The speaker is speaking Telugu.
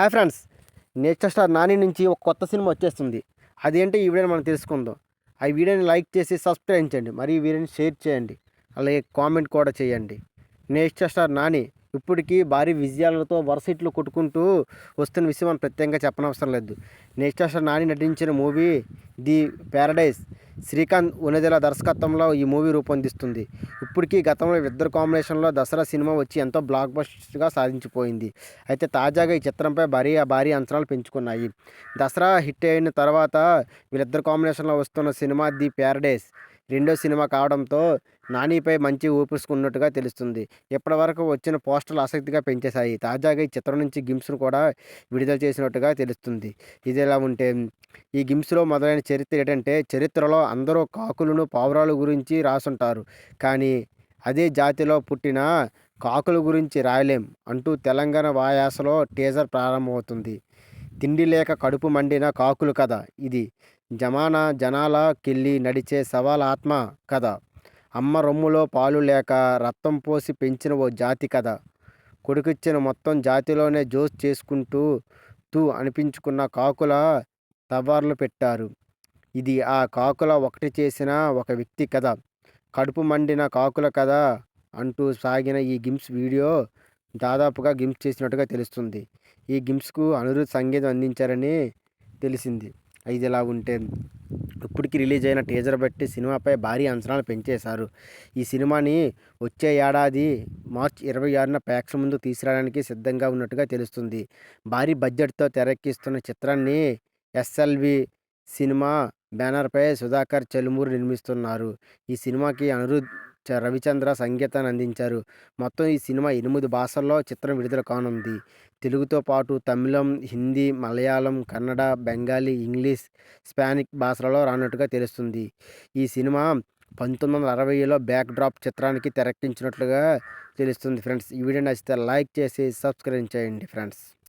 Hi friends nature star Nani నుంచి ఒక కొత్త సినిమా వచ్చేస్తుంది. అదేంటో ఈ వీడియోని మనం తెలుసుకుందాం. ఆ వీడియోని లైక్ చేసి సబ్స్క్రైబ్ చేయండి. మరియు వీడియోని షేర్ చేయండి. అలాగే కామెంట్ కూడా చేయండి. నేచర్ స్టార్ నాని ఇప్పటికీ భారీ విజయాలతో వరుస ఇట్లు కొట్టుకుంటూ వస్తున్న విషయం మనం ప్రత్యేకంగా చెప్పనవసరం లేదు. నెక్స్ట్ నాని నటించిన movie the paradise Srikanth Odela దర్శకత్వంలో ఈ మూవీ రూపొందిస్తుంది. ఇప్పటికీ గతంలో ఇద్దరు కాంబినేషన్లో దసరా సినిమా వచ్చి ఎంతో బ్లాక్ బస్టర్గా సాధించిపోయింది. అయితే తాజాగా ఈ చిత్రంపై భారీ భారీ అంచనాలు పెంచుకున్నాయి. దసరా హిట్ అయిన తర్వాత వీళ్ళిద్దరు కాంబినేషన్లో వస్తున్న సినిమా ది ప్యారడైజ్ రెండో సినిమా కావడంతో నానిపై మంచి ఊపిసుకున్నట్టుగా తెలుస్తుంది. ఇప్పటివరకు వచ్చిన పోస్టర్లు ఆసక్తిగా పెంచేశాయి. తాజాగా ఈ చిత్రం నుంచి గిమ్స్ను కూడా విడుదల చేసినట్టుగా తెలుస్తుంది. ఇది ఎలా ఉంటే ఈ గిమ్స్లో మొదలైన చరిత్ర ఏంటంటే చరిత్రలో అందరూ కాకులను పావురాల గురించి రాసుంటారు. కానీ అదే జాతిలో పుట్టిన కాకుల గురించి రాయలేం అంటూ తెలంగాణ వాయాసలో టీజర్ ప్రారంభమవుతుంది. తిండి లేక కడుపు మండిన కాకులు కథ ఇది. జమానా జనాలకెళ్ళి నడిచే సవాల్ ఆత్మ కథ. అమ్మ రొమ్ములో పాలు లేక రక్తం పోసి పెంచిన ఓ జాతి కథ. కొడుకిచ్చిన మొత్తం జాతిలోనే జోస్ చేసుకుంటూ తూ అనిపించుకున్న కాకుల తవార్లు పెట్టారు. ఇది ఆ కాకుల ఒకటి చేసిన ఒక వ్యక్తి కథ. కడుపు మండిన కాకుల కథ అంటూ సాగిన ఈ గిమ్స్ వీడియో దాదాపుగా గిమ్స్ చేసినట్టుగా తెలుస్తుంది. ఈ గిమ్స్కు అనిరుద్ సంగీతం అందించారని తెలిసింది. ఇది ఇలా ఉంటే ఇప్పటికి రిలీజ్ అయిన టీజర్ బట్టి సినిమాపై భారీ అంచనాలు పెంచేశారు. ఈ సినిమాని వచ్చే ఏడాది మార్చ్ ఇరవై ఆరున ప్రేక్ష ముందు తీసుకురావడానికి సిద్ధంగా ఉన్నట్టుగా తెలుస్తుంది. భారీ బడ్జెట్తో తెరకెక్కిస్తున్న చిత్రాన్ని ఎస్ఎల్వి సినిమా బ్యానర్పై సుధాకర్ చెలుమూరు నిర్మిస్తున్నారు. ఈ సినిమాకి అనిరుద్ రవిచంద్ర సంగీతాన్ని అందించారు. మొత్తం ఈ సినిమా ఎనిమిది భాషల్లో చిత్రం విడుదల కానుంది. తెలుగుతో పాటు తమిళం హిందీ మలయాళం కన్నడ బెంగాలీ ఇంగ్లీష్ స్పానిక్ భాషలలో రానట్టుగా తెలుస్తుంది. ఈ సినిమా పంతొమ్మిది వందల అరవైలో బ్యాక్ డ్రాప్ చిత్రానికి తెరక్కించినట్లుగా తెలుస్తుంది ఫ్రెండ్స్. ఈ వీడియో నచ్చితే లైక్ చేసి సబ్స్క్రైబ్ చేయండి ఫ్రెండ్స్.